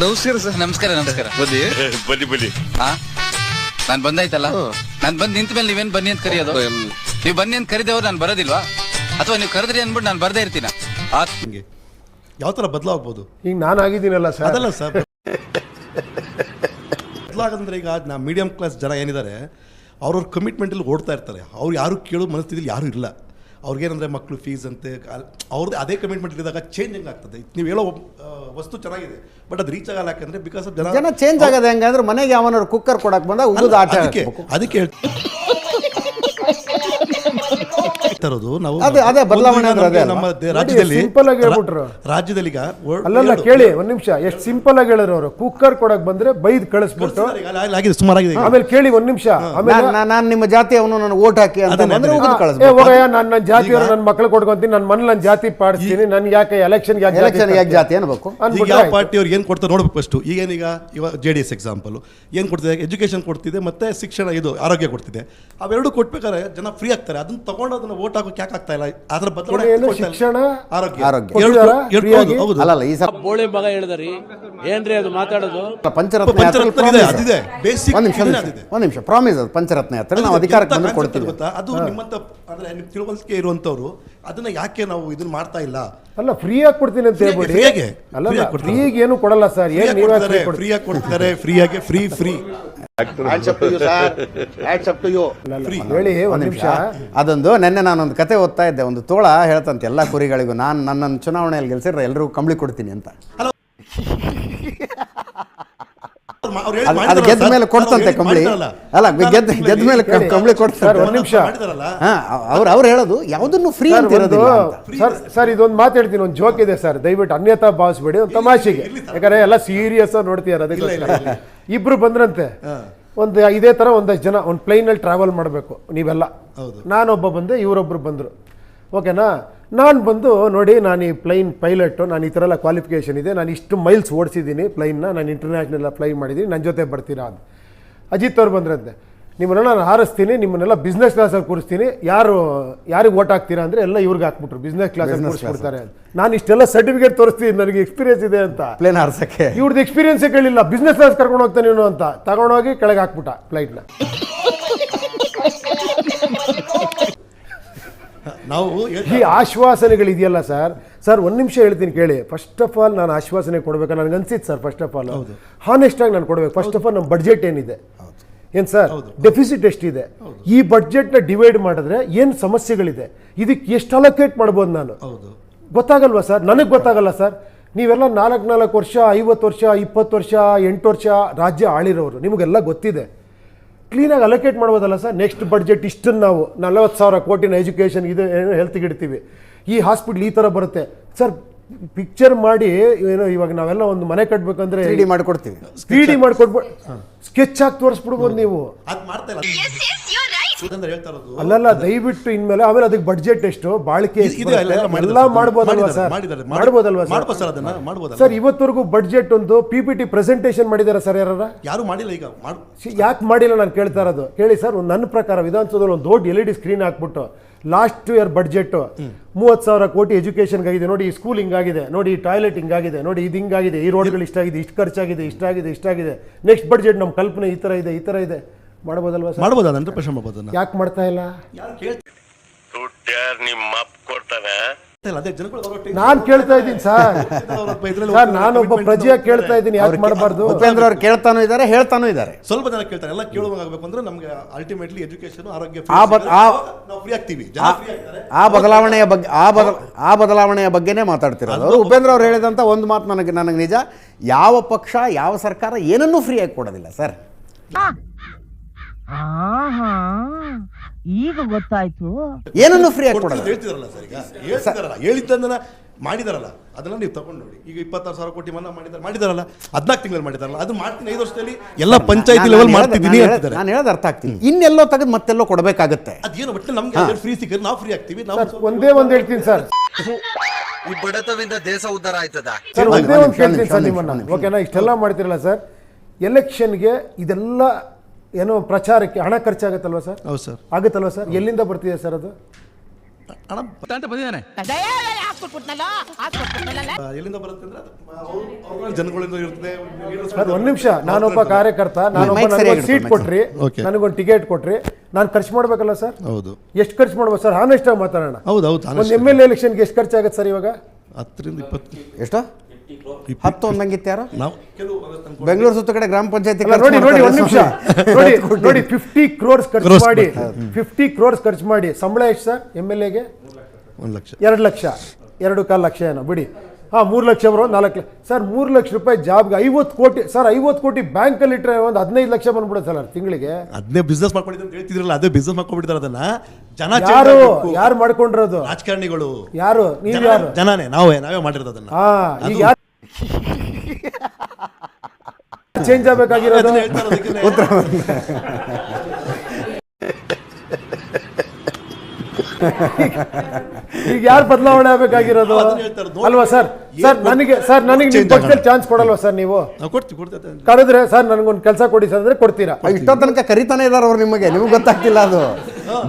ನಮಸ್ಕಾರ ಸರ್. ನಮಸ್ಕಾರ ನಮಸ್ಕಾರ. ಬನ್ನಿ. ಬನ್ನಿ ಬನ್ನಿ. ಹಾ ನಾನ್ ಬಂದಾಯ್ತಲ್ಲ. ನಾನ್ ಬಂದ್ ನಿಂತ ಮೇಲೆ ನೀವೇನ್ ಬನ್ನಿ ಅಂತ ಕರೆಯೋದು? ನೀವು ಬನ್ನಿ ಅಂತ ಕರೆದೇವ್ರು ನಾನು ಬರೋದಿಲ್ವಾ? ಅಥವಾ ನೀವು ಕರೆದ್ರಿ ಅನ್ಬಿಟ್ಟು ನಾನು ಬರ್ದೇ ಇರ್ತೀನ? ಆ ಹಿಂಗೆ. ಯಾವ ತರ ಬದಲಾಗ್ಬೋದು ಈಗ ನಾನು ಆಗಿದ್ದೀನಲ್ಲ ಸರ್. ಅದಲ್ಲ ಸರ್. ಬದಲಾಗಂದ್ರೆ ಈಗ ನಾ ಮೀಡಿಯಂ ಕ್ಲಾಸ್ ಜನ ಏನಿದ್ದಾರೆ ಅವ್ರವ್ರ ಕಮಿಟ್ಮೆಂಟಲ್ಲಿ ಓಡ್ತಾ ಇರ್ತಾರೆ. ಅವ್ರು ಯಾರು ಕೇಳೋ ಮನಸ್ಥಿತಿಲಿ ಯಾರೂ ಇಲ್ಲ. ಅವ್ರಿಗೇನಂದ್ರೆ ಮಕ್ಕಳು ಫೀಸ್ ಅಂತೆ ಅವ್ರದ್ದು ಅದೇ ಕಮಿಟ್ಮೆಂಟ್ ಇದ್ದಾಗ ಚೇಂಜಿಂಗ್ ಆಗ್ತದೆ ನೀವು ಹೇಳೋ ವಸ್ತು ಚೆನ್ನಾಗಿದೆ ಬಟ್ ಅದು ರೀಚ್ ಆಗಲ್ಲ ಯಾಕಂದ್ರೆ ಬಿಕಾಸ್ ಆಫ್ ಜನ ಜನ ಚೇಂಜ್ ಆಗದೆ ಹೆಂಗಂದ್ರೆ ಮನೆಗೆ ಯಾವನಾದ್ರು ಕುಕ್ಕರ್ ಕೊಡಕ್ ಬಂದ ಆಟ ಅದಕ್ಕೆ ಆಡ್ಬೇಕು. ಇರೋದು ನಾವು ಅದೇ- ಅದೇ ಬದಲಾವಣೆ ಅಂದ್ರೆ ಅದೇ ನಮ್ಮ ದೇ- ರಾಜ್ಯದಲ್ಲಿ simple ಆಗಿ ಹೇಳ್ಬಿಟ್ರು. ರಾಜ್ಯದಲ್ಲಿ ಈಗ ಅಲ್ಲಲ್ಲ ಕೇಳಿ ಒಂದ್ ನಿಮಿಷ. ಎಷ್ಟು ಸಿಂಪಲ್ ಆಗಿ ಹೇಳಿದ್ರು ಅವರು. ಕುಕ್ಕರ್ ಕೊಡಕ್ ಬಂದ್ರೆ ಬೈದ್ ಕಳಿಸ್ಬಿಟ್ಟು. ಈಗ, ಆಗಿದೆ ಸುಮಾರಾಗಿದೆ ಈಗ. ಆಮೇಲೆ ಕೇಳಿ ಒಂದ್ ನಿಮಿಷ. ಆಮೇಲೆ ನಾನು ನಾನ್- ನಾನ್ ನಿಮ್ಮ ಜಾತಿ ಅವನು ವೋಟ್ ಓಟ್ ಹಾಕಿ ಅಂತ ಅದನ್ನೇ, ಬಂದ್ರೆ ಅದನ್ನೇ. ಏ ಕಳಿಸ್ಬೇಕು ಹೋಗಯ್ಯ ನಾನು ನನ್ನ ಜಾತಿಯವರು ನನ್ನ ಮಕ್ಳು ಕೊಡ್ಕೊಂತೀನಿ ನನ್ನ ಮನ್ ನನ್ನ ಜಾತಿ ಪಾಡಿಸ್ತೀನಿ ನನ್ಗೆ ಯಾಕೆ ಎಲೆಕ್ಷನ್ ಯಾಕೆ ಎಲೆಕ್ಷನ್ ಯಾಕೆ ಜಾತಿ ಅನ್ಬೇಕು? ಈಗ ಯಾವ ಪಾರ್ಟಿ ಅವ್ರಿಗೆ ಏನು ಕೊಡ್ತಾರೆ ನೋಡ್ಬೇಕು ಫಸ್ಟ್ ಈಗೇನೀಗ ಇವಾಗ ಜೆ ಡಿ ಎಸ್ ಎಕ್ಸಾಂಪಲ್ ಏನು ಕೊಡ್ತಿದೆ? ಎಜುಕೇಶನ್ ಕೊಡ್ತಿದೆ ಮತ್ತೆ ಶಿಕ್ಷಣ ಇದು ಆರೋಗ್ಯ ಕೊಡ್ತಿದೆ. ಅವೆರಡು ಕೊಟ್ಬೇಕಾದ್ರೆ ಜನ ಫ್ರೀ ಆಗ್ತಾರೆ. ಅದನ್ನ ತಗೊಂಡು ಅದನ್ನ ವೋಟ್ ಹಾಕೋಕೆ ಯಾಕೆ ಆಗ್ತಾ ಇಲ್ಲ ಅದ್ರ ಬದಲಾವಣೆ. ಶಿಕ್ಷಣ ಆರೋಗ್ಯ ಆರೋಗ್ಯ. ಈ ಸಲ ಬೋಳಿ ಮಗ ಹೇಳಿದ್ರಿ ಏನ್ರಿ ಅದು ಮಾತಾಡೋದು ಪಂಚರತ್ನ. ಅದಿದೆ. ಒಂದ್ ನಿಮಿಷ ಒಂದ್ ನಿಮಿಷ ಅದಿದೆ. ಒಂದ್ ನಿಮಿಷ ಪ್ರಾಮಿಸ್ ಅದು ಪಂಚರತ್ನ ಯಾತ್ರೆ ನಾವು ಅಧಿಕಾರಕ್ಕೆ ಕೊಡ್ತೀವಿ ಗೊತ್ತಾ ಅದು ನಿಮ್ಮಂತ ಅಂದ್ರೆ ನಿಮ್ಗೆ ತಿಳುವಳಿಕೆ ಇರುವಂತವ್ರು ಅದನ್ನ ಯಾಕೆ ನಾವು ಇದನ್ನ ಮಾಡ್ತಾ ಇಲ್ಲ? ಅಲ್ಲ ಫ್ರೀ ಆಗಿ ಕೊಡ್ತೀನಿ ಅಂತ ಹೇಳ್ಬಿಡಿ. ಆಗಿ. ಅಲ್ಲ ಈಗ ಆಗಿ ಏನು ಕೊಡಲ್ಲ ಸರ್. ಏನ್ ನೀವೇ free ಕೊಡ್ತೀರಿ? ಫ್ರೀ ಆಗಿ ಕೊಡ್ತಿದ್ದಾರೆ ಫ್ರೀ ಆಗಿ ಫ್ರೀ ಹೇಳಿ ಒಂದು ಒಂದ್ ನಿಮಿಷ. ಅದೊಂದು ನೆನ್ನೆ ನಾನೊಂದು ಕತೆ ಓದ್ತಾ ಇದ್ದೆ. ಒಂದು ತೋಳ ಹೇಳ್ತಂತೆ ಎಲ್ಲ ಕುರಿಗಳಿಗೂ. ನಾನು ನನ್ನನ್ನು ಚುನಾವಣೆಯಲ್ಲಿ ಗೆಲ್ಸಿದ್ರೆ ಎಲ್ರಿಗೂ ಕಂಬಳಿ ಕೊಡ್ತೀನಿ ಅಂತ. ಅದು ಗೆದ್ದ ಮೇಲೆ ಕೊಡ್ತಂತೆ ಕಂಬಳಿ. ಅಲ್ಲ ಗೆದ್ದ ಗೆದ್ದ ಮೇಲೆ ಕಂಬಳಿ ಸರ್ ಕೊಡ್ತಾರೆ ಒಂದು ನಿಮಿಷ. ಅವ್ರು ಅವ್ರು ಹೇಳೋದು ಯಾವುದನ್ನು ಫ್ರೀ ಅಂತ. ಇರೋದಿಲ್ಲ ಸರ್ ಸರ್ ಇದೊಂದು ಮಾತು ಹೇಳ್ತೀನಿ ಒಂದು ಜೋಕ್ ಇದೆ ಸರ್. ದಯವಿಟ್ಟು ಅನ್ಯತಾ ಭಾವಿಸ್ಬೇಡಿ ಒಂದು ತಮಾಷೆಗೆ. ಯಾಕಂದ್ರೆ ಎಲ್ಲ ಸೀರಿಯಸ್ ಆಗಿ ನೋಡ್ತೀಯಾರ ಅದಕ್ಕೆ ಇಬ್ರು ಬಂದ್ರಂತೆ. ಒಂದು ಇದೇ ತರ ಒಂದಷ್ಟು ಜನ ಒಂದು ಪ್ಲೇನಲ್ಲಿ ಟ್ರಾವೆಲ್ ಮಾಡಬೇಕು ನೀವೆಲ್ಲ. ನಾನೊಬ್ಬ ಬಂದೆ ಇವರೊಬ್ರು ಬಂದರು. ಓಕೆನಾ ನಾನು ಬಂದು ನೋಡಿ ನಾನು ಈ ಪ್ಲೈನ್ ಪೈಲಟು ನಾನು ಈ ಥರ ಎಲ್ಲ ಕ್ವಾಲಿಫಿಕೇಷನ್ ಇದೆ ನಾನು ಇಷ್ಟು ಮೈಲ್ಸ್ ಓಡಿಸಿದ್ದೀನಿ ಪ್ಲೈನ್ನ ನಾನು ಇಂಟರ್ನ್ಯಾಷನಲ್ ಫ್ಲೈ ಮಾಡಿದ್ದೀನಿ ನನ್ನ ಜೊತೆ ಬರ್ತೀರಾ ಅದು ಅಜಿತ್ ಅವ್ರು ಬಂದ್ರಂತೆ ನಿಮ್ಮನ್ನೆಲ್ಲ ನಾನು ಹಾರಿಸ್ತೀನಿ ನಿಮ್ಮನ್ನೆಲ್ಲ ಬಿಸ್ನೆಸ್ ಕ್ಲಾಸಲ್ಲಿ ಕೂರಿಸ್ತೀನಿ ಯಾರು ಯಾರಿಗೆ ಓಟ್ ಹಾಕ್ತೀರಾ ಅಂದರೆ ಎಲ್ಲ ಇವ್ರಿಗೆ ಹಾಕ್ಬಿಟ್ರು ಬಿಸ್ನೆಸ್ ಕ್ಲಾಸಲ್ಲಿ ಕೂರಿಸ್ಬಿಡ್ತಾರೆ ನಾನು ಇಷ್ಟೆಲ್ಲ ಸರ್ಟಿಫಿಕೇಟ್ ತೋರಿಸ್ತೀನಿ ನನಗೆ ಎಕ್ಸ್ಪೀರಿಯನ್ಸ್ ಇದೆ ಅಂತ. ಪ್ಲೇನ್ ಹಾರಿಸೋಕ್ಕೆ. ಇವ್ರದ್ದು ಎಕ್ಸ್ಪೀರಿಯನ್ಸೇ ಕೇಳಿಲ್ಲ ಬಿಸ್ನೆಸ್ ಕ್ಲಾಸ್ ಕರ್ಕೊಂಡು ಹೋಗ್ತಾನೆ ಅಂತ. ತಗೊಂಡೋಗಿ ಕೆಳಗೆ ಹಾಕ್ಬಿಟ್ಟ ಫ್ಲೈಟ್ನ ನಾವು ಈ ಆಶ್ವಾಸನೆಗಳಿದೆಯಲ್ಲ ಸರ್? ಸರ್ ಒಂದು ನಿಮಿಷ ಹೇಳ್ತೀನಿ ಕೇಳಿ. ಫಸ್ಟ್ ಆಫ್ ಆಲ್ ನಾನು ಆಶ್ವಾಸನೆ ಕೊಡ್ಬೇಕು ನನಗೆ ಅನ್ಸಿತ್ತು sir first of all honest ಆಗಿ ನಾನು ಕೊಡ್ಬೇಕು. ಫಸ್ಟ್ ಆಫ್ ಆಲ್ ನಮ್ಮ ಬಡ್ಜೆಟ್ ಏನಿದೆ? ಏನು ಸರ್? ಡೆಫಿಸಿಟ್ ಎಷ್ಟಿದೆ? ಈ ಬಡ್ಜೆಟ್ನ ಡಿವೈಡ್ ಮಾಡಿದ್ರೆ ಏನು ಸಮಸ್ಯೆಗಳಿದೆ? ಇದಕ್ಕೆ ಎಷ್ಟು ಅಲೋಕೇಟ್ ಮಾಡ್ಬೋದು ನಾನು? ಗೊತ್ತಾಗಲ್ವಾ ಸರ್? ನನಗೆ ಗೊತ್ತಾಗಲ್ಲ ಸರ್. ನೀವೆಲ್ಲ ನಾಲ್ಕು ನಾಲ್ಕು ವರ್ಷ ಐವತ್ತು ವರ್ಷ ಇಪ್ಪತ್ತು ವರ್ಷ ಎಂಟು ವರ್ಷ ರಾಜ್ಯ ಆಳಿರೋರು. ನಿಮಗೆಲ್ಲ ಗೊತ್ತಿದೆ. ಕ್ಲೀನಾಗಿ ಅಲೋಕೇಟ್ ಮಾಡ್ಬೋದಲ್ಲ ಸರ್? ನೆಕ್ಸ್ಟ್ ಬಡ್ಜೆಟ್ ಇಷ್ಟನ್ನು ನಾವು ನಲವತ್ತು ಸಾವಿರ ಕೋಟಿನ ಎಜುಕೇಷನ್ ಇದು ಏನು ಹೆಲ್ತ್ಗೆ ಇಡ್ತೀವಿ. ಈ ಹಾಸ್ಪಿಟ್ಲ್ ಈ ಥರ ಬರುತ್ತೆ. ಸರ್ ಪಿಕ್ಚರ್ ಮಾಡಿ ಏನೋ ಇವಾಗ ನಾವೆಲ್ಲ ಒಂದು ಮನೆ ಕಟ್ಟಬೇಕಂದ್ರೆ ತ್ರೀ ಡಿ ಮಾಡ್ಕೊಡ್ತೀವಿ. ತ್ರೀ ಡಿ ಮಾಡ್ಕೊಟ್ಬಿಟ್ಟು ಸ್ಕೆಚ್ ಹಾಕಿ ತೋರಿಸ್ಬಿಡ್ಬೋದು ನೀವು. ಅದು ಮಾಡ್ತಾ ಇಲ್ಲ. ಅಲ್ಲಲ್ಲ ದಯವಿಟ್ಟು ಇನ್ಮೇಲೆ ಆಮೇಲೆ ಅದಕ್ಕೆ ಬಡ್ಜೆಟ್ ಎಷ್ಟು? ಬಾಳಿಕೆ ಎಲ್ಲ- ಮಾಡ್ಬೋದಲ್ವಾ ಸರ್. ಮಾಡ್ಬೋದಲ್ವಾ ಸರ್? ಅದನ್ನ, ಮಾಡ್ಬೋದು ಸರ್ ಇವತ್ತವರೆಗೂ ಬಡ್ಜೆಟ್ ಒಂದು ಪಿ ಪಿ ಟಿ ಪ್ರೆಸೆಂಟೇಷನ್ ಮಾಡಿದಾರ ಸರ್ ಯಾರ ಯಾರು ಮಾಡಿಲ್ಲ ಈಗ ಯಾಕೆ ಮಾಡಿಲ್ಲ ನಾನು ಕೇಳ್ತಾ ಇರೋದು? ಕೇಳಿ ಸರ್ ಒಂದು ನನ್ನ ಪ್ರಕಾರ ವಿಧಾನಸೌಧದಲ್ಲಿ ಒಂದು ದೊಡ್ಡ ಎಲ್ ಇ ಡಿ ಸ್ಕ್ರೀನ್ ಹಾಕ್ಬಿಟ್ಟು ಲಾಸ್ಟ್ ಇಯರ್ ಬಡ್ಜೆಟ್ ಮೂವತ್ತು ಸಾವಿರ ಕೋಟಿ ಎಜುಕೇಷನ್ಗಾಗಿದೆ ನೋಡಿ ಈ ಸ್ಕೂಲ್ ಹಿಂಗಾಗಿದೆ. ನೋಡಿ ಈ ಟಾಯ್ಲೆಟ್ ಹಿಂಗಾಗಿದೆ. ನೋಡಿ ಇದು ಹಿಂಗಾಗಿದೆ. ಈ ರೋಡ್ಗಳು ಇಷ್ಟಾಗಿದೆ ಇಷ್ಟು ಖರ್ಚಾಗಿದೆ ಇಷ್ಟಾಗಿದೆ ಇಷ್ಟಾಗಿದೆ ನೆಕ್ಸ್ಟ್ ಬಡ್ಜೆಟ್ ನಮ್ಮ ಕಲ್ಪನೆ ಈ ಥರ ಇದೆ ಈ ಥರ ಇದೆ. ಮಾಡ್ಬೋದಲ್ವಾ ಸರ್? ಮಾಡ್ಬೋದು? ಹಂಡ್ರೆಡ್ ಪರ್ಸೆಂಟ್ ಮಾಡ್ಬೋದು ಅದನ್ನ ಯಾಕೆ ಮಾಡ್ತಾ ಇಲ್ಲ? ಅದೇ ಜನಗಳು ನಾನು ಕೇಳ್ತಾ ಇದ್ದೀನಿ ಸರ್. ಸರ್ ನಾನೊಬ್ಬ ಪ್ರಜೆಯಾಗಿ ಕೇಳ್ತಾ ಇದ್ದೀನಿ ಯಾಕೆ ಮಾಡಬಾರ್ದು? ಉಪೇಂದ್ರ ಅವ್ರು ಕೇಳ್ತಾನೂ ಇದ್ದಾರೆ ಹೇಳ್ತಾನೂ ಇದ್ದಾರೆ. ಸ್ವಲ್ಪ ಜನ ಕೇಳ್ತಾರೆ ಎಲ್ಲ ಕೇಳುವಾಗಬೇಕು ಅಂದ್ರೆ ನಮ್ಗೆ ಅಲ್ಟಿಮೇಟ್ಲಿ ಎಜುಕೇಶನ್ ಆರೋಗ್ಯ ಆ ಬದ್- ಆ- ನಾವು ಫ್ರೀ ಆಗ್ತೀವಿ ಜನ ಆ- ಫ್ರೀ ಆಗ್ತಾರೆ. ಆ ಬದಲಾವಣೆಯ ಬಗ್ಗೆ ಆ ಬದಲ ಆ ಬದಲಾವಣೆಯ ಬಗ್ಗೆನೇ ಮಾತಾಡ್ತಿರೋದು. ಅವರು ಉಪೇಂದ್ರ ಅವ್ರು ಹೇಳಿದಂತ ಒಂದು ಮಾತು ನನಗೆ ನನಗೆ ನಿಜ ಯಾವ ಪಕ್ಷ ಯಾವ ಸರ್ಕಾರ ಏನನ್ನೂ ಫ್ರೀಯಾಗಿ ಕೊಡೋದಿಲ್ಲ ಸರ್. ಆಹಾ ಈಗ ಗೊತ್ತಾಯ್ತು. ಏನನ್ನು ಫ್ರೀ ಆಗಿ ಕೊಡೋದು? ಹೇಳ್ತಿದಾರಲ್ಲ ಸರ್ ಈಗ? ಹೇಳ್ತಿದಾರಲ್ಲ ಹೇಳಿದ್ದನ್ನ ಮಾಡಿದಾರಲ್ಲ ಅದನ್ನ ನೀವು ತಗೊಂಡು ನೋಡಿ ಈಗ ಇಪ್ಪತ್ತಾರು ಸಾವಿರ ಕೋಟಿ ಮನ್ನಾ ಮಾಡಿದಾರೆ ಮಾಡಿದಾರಲ್ಲ ಹದಿನಾಲ್ಕು ತಿಂಗಳಲ್ಲಿ ಮಾಡಿದಾರಲ್ಲ ಅದು ಮಾಡ್ತೀನಿ ಐದು ವರ್ಷದಲ್ಲಿ ಎಲ್ಲ ಪಂಚಾಯತಿ ಲೆವೆಲ್ ಮಾಡ್ತಿದ್ದೀನಿ ಹೇಳ್ತಾರೆ ಅಂತಿದ್ದಾರೆ. ನಾನು ಹೇಳೋದು ಅರ್ಥ ಆಗ್ತೀನಿ. ಇನ್ನೆಲ್ಲೋ ತೆಗೆದು ಮತ್ತೆಲ್ಲೋ ಕೊಡಬೇಕಾಗತ್ತೆ. ಅದೇನು ಬಟ್ಟೆ ನಮ್ಗೆ ಫ್ರೀ ಸಿಕ್ಕರೆ ನಾವು ಫ್ರೀ ಆಗ್ತೀವಿ ನಾವು ಒಂದೇ ಒಂದು ಹೇಳ್ತೀನಿ ಸರ್. ಈ ಬಡತವಿಂದ ದೇಶ ಉದ್ಧಾರ ಆಯ್ತದ? ಸರ್ ಒಂದೇ ಒಂದು ಕೇಳ್ತೀನಿ ಸರ್ ನಿಮ್ಮನ್ನ. ಓಕೆನಾ ಇಷ್ಟೆಲ್ಲ ಮಾಡ್ತಿರಲ್ಲ ಸರ್. ಎಲೆಕ್ಷನ್ಗೆ ಇದೆಲ್ಲ ಏನೋ ಪ್ರಚಾರಕ್ಕೆ ಹಣ ಖರ್ಚಾಗತ್ತಲ್ವಾ ಸರ್? ಹೌದು ಸರ್. ಆಗುತ್ತಲ್ವಾ ಸರ್? ಎಲ್ಲಿಂದ ಬರ್ತಿದೆ ಸರ್ ಅದು? ಅಣ್ಣ ಅಂತ ಬಂದಿದ್ದಾನೆ. ಆ, ಎಲ್ಲಿಂದ ಬರುತ್ತೆ ಅಂದ್ರೆ ಅದು ಅವ್ರು ಅವ್ರ ಜನಗಳಿಂದ ಇರ್ತದೆ leaders ಸರ್ ಒಂದ್ ನಿಮಿಷ. ನಾನೊಬ್ಬ ಕಾರ್ಯಕರ್ತ ನಾನೊಬ್ಬ ಸರಿಯಾಗಿ ಸೀಟ್ ಕೊಟ್ರಿ. Okay. ನನಗೊಂದು ಟಿಕೆಟ್ ಕೊಟ್ರಿ. ನಾನು ಖರ್ಚು ಮಾಡ್ಬೇಕಲ್ಲ ಸರ್? ಹೌದು. ಎಷ್ಟು ಖರ್ಚು ಮಾಡ್ಬೋದು ಸರ್? ಹಾನೆಸ್ಟ್ ಆಗಿ ಮಾತಾಡೋಣ. ಹೌದು ಹೌದು ಒಂದು ಎಂ ಎಲ್ ಎಲೆಕ್ಷನ್ಗೆ ಎಷ್ಟು ಖರ್ಚಾಗತ್ತೆ ಸರ್ ಇವಾಗ? ಹತ್ತರಿಂದ ಇಪ್ಪತ್ತು ಎಷ್ಟು? ಹತ್ತು ಒಂದಂಗಿತ್ತು ಯಾರು? ನಾವು ಕೆಲವು ಬೆಂಗಳೂರು ಸುತ್ತ ಕಡೆ ಗ್ರಾಮ ಪಂಚಾಯತಿ ನೋಡಿ ನೋಡಿ ಒಂದು ನಿಮಿಷ. ನೋಡಿ ನೋಡಿ ಫಿಫ್ಟಿ ಕ್ರೋರ್ಸ್ ಖರ್ಚು ಮಾಡಿ. ಫಿಫ್ಟಿ ಕ್ರೋರ್ಸ್ ಖರ್ಚು ಮಾಡಿ ಸಂಬಳ ಎಷ್ಟು ಸರ್ ಎಂ ಎಲ್ ಎಗೆ ಒಂದು ಲಕ್ಷ. ಎರಡು ಲಕ್ಷ. ಎರಡು ಕಾಲು ಲಕ್ಷ ಏನೋ ಬಿಡಿ. ಹಾಂ ಮೂರು ಲಕ್ಷ ಬರೋ ನಾಲ್ಕು ಲಕ್ಷ. ಸರ್ ಮೂರು ಲಕ್ಷ ರೂಪಾಯಿ ಜಾಬ್ಗೆ ಐವತ್ತು ಕೋಟಿ ಸರ್ ಐವತ್ತು ಕೋಟಿ ಬ್ಯಾಂಕಲ್ಲಿ ಇಟ್ಟರೆ ಒಂದು ಹದಿನೈದು ಲಕ್ಷ ಬಂದ್ಬಿಡುತ್ತೆ ಸರ್ ತಿಂಗಳಿಗೆ. ಅದನ್ನೇ ಬಿಸ್ನೆಸ್ ಮಾಡ್ಕೊಂಡಿದ್ರು ಅಂತ ಹೇಳ್ತಿದ್ರಲ್ಲ ಅದೇ ಬಿಸ್ನೆಸ್ ಮಾಡ್ಕೊಂಡ್ಬಿಡ್ತಾರೆ ಅದನ್ನ. ಜನ change ಯಾರು ಆಗ್ಬೇಕು. ಯಾರು ಮಾಡ್ಕೊಂಡಿರೋದು? ರಾಜಕಾರಣಿಗಳು. ಯಾರು? ನೀವು ಜನ- ಯಾರು? ಜನನೇ ನಾವೇ ನಾವೇ ಮಾಡಿರೋದು ಅದನ್ನ. ಹಾ ಈಗ ಯಾರು ಚೇಂಜ್ ಆಗಬೇಕಾಗಿರೋದು? ಉತ್ತರ ಈಗ ಯಾರು ಬದಲಾವಣೆ ಆಗ್ಬೇಕಾಗಿರೋದು. ಅಲ್ವಾ ಸರ್? ಸರ್ ನನಗೆ ಸರ್ ನನಗೆ ನಿಮ್ಮ ಪಕ್ಷದಲ್ಲಿ ಚಾನ್ಸ್ ಕೊಡಲ್ವಾ ಸರ್ ನೀವು? ಕರೆದ್ರೆ ಸರ್ ನನಗೊಂದು ಕೆಲಸ ಕೊಡಿ ಸರ್ ಅಂದ್ರೆ ಕೊಡ್ತೀರಾ? ಇಷ್ಟೋ ತನಕ ಕರಿತಾನೆ ಇದಾರೆ ಅವ್ರು ನಿಮಗೆ. ನಿಮ್ಗೆ ಗೊತ್ತಾಗ್ತಿಲ್ಲ ಅದು.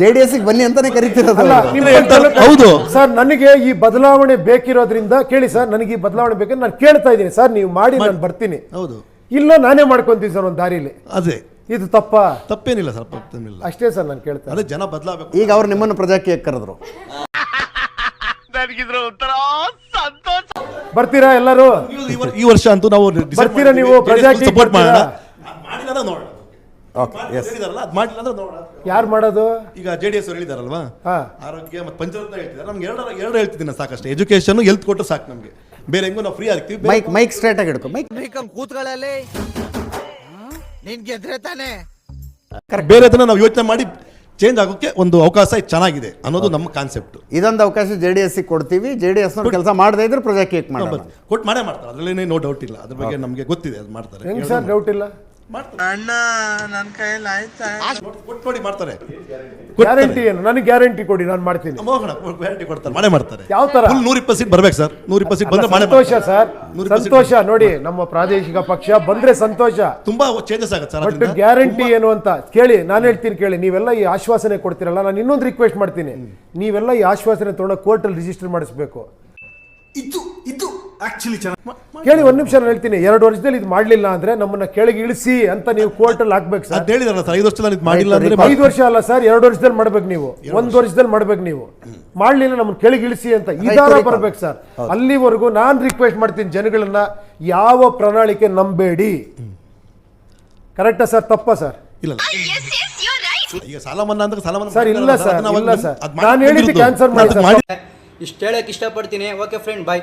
ಜೆ ಡಿ ಎಸ್ಗೆ ಬನ್ನಿ ಅಂತಾನೆ ಕರಿತಿರೋದು ಅಲ್ಲ ಅವ್ರು. ನಿಮ್ಮ ಹೇಳ್ತಾರೆ, ಪಕ್ಷದಲ್ಲಿ- ಹೌದು. ಸರ್ ನನಗೆ ಈ ಬದಲಾವಣೆ ಬೇಕಿರೋದ್ರಿಂದ ಕೇಳಿ ಸರ್ ನನಗೆ ಈ ಬದಲಾವಣೆ ಬೇಕಂದ್ರೆ ನಾನು ಕೇಳ್ತಾ ಇದ್ದೀನಿ. ಸರ್ ನೀವು ಮಾಡಿ ನಾನು ಬರ್ತೀನಿ. ಹೌದು. ಇಲ್ಲ ನಾನೇ ಮಾಡ್ಕೊಂತೀನಿ ಸರ್ ಒಂದು ದಾರಿಲಿ. ಅದೇ. ಇದು ತಪ್ಪ? ತಪ್ಪೇನಿಲ್ಲ ಸರ್ ತಪ್ಪೇನಿಲ್ಲ. ಅಷ್ಟೇ ಸರ್ ನಾನು ಕೇಳ್ತೇನೆ ಅದೇ ಜನ ಬದಲಾಗಬೇಕು. ಈಗ ಅವ್ರು ನಿಮ್ಮನ್ನು ಪ್ರಜಾಕ್ಕೆ ಕರೆದ್ರು ಬರ್ತೀರಾ ಎಲ್ಲರೂ? ಈ ವರ್ಷ ಅಂತೂ ನಾವು ಬರ್ತೀರಾ ನೀವು? ಪ್ರಜಾಕ್ಕೆ ಸಪೋರ್ಟ್ ಮಾಡೋಣ. ಮಾಡಿಲ್ಲ ನೋಡೋಣ. ಅಂದ್ರೆ ನೋಡೋಣ. ಯಾರು ಮಾಡೋದು? ಈಗ ಜೆ ಡಿ ಎಸ್ ಹೇಳಿದಾರಲ್ವಾ? ಹಾ. ಆರೋಗ್ಯ ಮತ್ತೆ ಪಂಚರತ್ನ ಹೇಳ್ತಿದ್ದಾರೆ ನಮ್ಗೆ ಎರಡು ಎರಡು ಹೇಳ್ತಿದ್ದೀನಿ ಸಾಕಷ್ಟು. ಎಜುಕೇಶನ್ ಹೆಲ್ತ್ ಕೊಟ್ಟು ಸಾಕು ನಮಗೆ. ಬೇರೆ ಹೆಂಗೋ ನಾವು ಫ್ರೀ ಆಗ್ತೀವಿ ಬೇರೆ- ಮೈಕ್ ಮೈಕ್ ಸ್ಟ್ರೇಟ್ ಆಗಿ ಹಿಡ್ಕೊ. ಮೈಕ್ ಕೂತ್ಕೊಳ್ಳಲಿ ನಿನ್ ಗೆದ್ರೆ ತಾನೆ. ಬೇರೆ ಅದನ್ನ ನಾವು ಯೋಚನೆ ಮಾಡಿ ಚೇಂಜ್ ಆಗೋಕ್ಕೆ ಒಂದು ಅವಕಾಶ ಚೆನ್ನಾಗಿದೆ ಅನ್ನೋದು ನಮ್ಮ ಕಾನ್ಸೆಪ್ಟ್ ಇದೊಂದು ಅವಕಾಶ ಜೆ ಡಿ ಎಸ್ ಕೊಡ್ತೀವಿ. ಜೆ ಡಿ ಎಸ್ ಕೆಲಸ ಮಾಡದೇ ಇದ್ರೆ ಪ್ರಜಾಕೀಯಕ್ಕೆ ಮಾಡೋಣ. ಕೊಟ್ಟು ಮಾಡೇ ಮಾಡ್ತಾರೆ. ಅದರಲ್ಲಿ ನೋ ಡೌಟ್ ಇಲ್ಲ. ಅದ್ರ ಬಗ್ಗೆ ನಮಗೆ ಗೊತ್ತಿದೆ ಅದು ಮಾಡ್ತಾರೆ. ಹೆಂಗ್ ಸರ್ ಡೌಟ್ ಇಲ್ಲ? ಮಾಡ್ತಾರೆ ಅಣ್ಣ ನನ್ ಕೈಯಲ್ಲಿ ಆಯ್ತಾ? ಕೊಟ್ಟು ನೋಡಿ ಮಾಡ್ತಾರೆ. ಗ್ಯಾರಂಟಿ ಏನು? ನನಗೆ ಗ್ಯಾರಂಟಿ ಕೊಡಿ ನಾನು ಮಾಡ್ತೀನಿ. ಮೋಹನ ಗ್ಯಾರಂಟಿ ಕೊಡ್ತಾರೆ ಮಾಡೇ ಮಾಡ್ತಾರೆ. ಯಾವ ತರ? ನೂರ ಇಪ್ಪತ್ತು ಸೀಟ್ ಬರ್ಬೇಕು ಸರ್. ನೂರ ಇಪ್ಪತ್ತು ಸೀಟ್ ಬಂದ್ರೆ ಸಂತೋಷ ಸರ್. ಸಂತೋಷ ನೋಡಿ ನಮ್ಮ ಪ್ರಾದೇಶಿಕ ಪಕ್ಷ ಬಂದ್ರೆ ಸಂತೋಷ. ತುಂಬಾ ಚೇಂಜಸ್ ಆಗುತ್ತೆ ಸರ್ ಬಟ್ ಗ್ಯಾರಂಟಿ ಏನು ಅಂತ ಕೇಳಿ ನಾನು ಹೇಳ್ತೀನಿ ಕೇಳಿ ನೀವೆಲ್ಲ ಈ ಆಶ್ವಾಸನೆ ಕೊಡ್ತೀರಲ್ಲ ನಾನು ಇನ್ನೊಂದು ರಿಕ್ವೆಸ್ಟ್ ಮಾಡ್ತೀನಿ. ನೀವೆಲ್ಲ ಈ ಆಶ್ವಾಸನೆ ತೊಗೊಂಡು ಕೋರ್ಟಲ್ಲಿ ರಿಜಿಸ್ಟರ್ ಮಾಡಿಸ್ಬೇಕು. ಇದು ಆಕ್ಚುಲಿ ಚೆನ್ನಾಗಿ ಕೇಳಿ ಒಂದ್ ನಿಮಿಷ ನಾನು ಹೇಳ್ತೀನಿ. ಎರಡು ವರ್ಷದಲ್ಲಿ ಇದು ಮಾಡ್ಲಿಲ್ಲ ಅಂದ್ರೆ ನಮ್ಮನ್ನ ಕೆಳಗೆ ಇಳಿಸಿ ಅಂತ ನೀವು ಕೋರ್ಟಲ್ಲಿ ಹಾಕ್ಬೇಕು ಸರ್. ಅದ್ ಹೇಳಿದಾರಲ್ಲ ಸರ್ ಐದು ವರ್ಷದಲ್ಲಿ ಇದು ಮಾಡಿಲ್ಲ ಅಂದ್ರೆ ಐದು ವರ್ಷ ಅಲ್ಲ ಸರ್ ಎರಡು ವರ್ಷದಲ್ಲಿ ಮಾಡ್ಬೇಕು ನೀವು. ಒಂದು ವರ್ಷದಲ್ಲಿ ಮಾಡ್ಬೇಕು ನೀವು. ಮಾಡ್ಲಿಲ್ಲ ನಮ್ಮನ್ನ ಕೆಳಗೆ ಇಳಿಸಿ ಅಂತ. ಇದಾರ ಬರ್ಬೇಕು ಸರ್. ಅಲ್ಲಿವರೆಗೂ ನಾನ್ ರಿಕ್ವೆಸ್ಟ್ ಮಾಡ್ತೀನಿ ಜನಗಳನ್ನ ಯಾವ ಪ್ರಣಾಳಿಕೆ ನಂಬೇಡಿ. ಕರೆಕ್ಟಾ ಸರ್ ತಪ್ಪ ಸರ್? ಇಲ್ಲ ಈಗ ಸಾಲ ಮನ್ನಾ ಅಂದ್ರೆ ಸಾಲ ಮನ್ನಾ ಸರ್, ಇಲ್ಲ ಸರ್, ಇಲ್ಲ ಸರ್. ನಾನು ಹೇಳಿದ್ದು ಕ್ಯಾನ್ಸಲ್. ಮಾಡಿ ಇಷ್ಟು ಹೇಳಕ್ಕೆ ಇಷ್ಟಪಡ್ತೀನಿ. Okay friend bye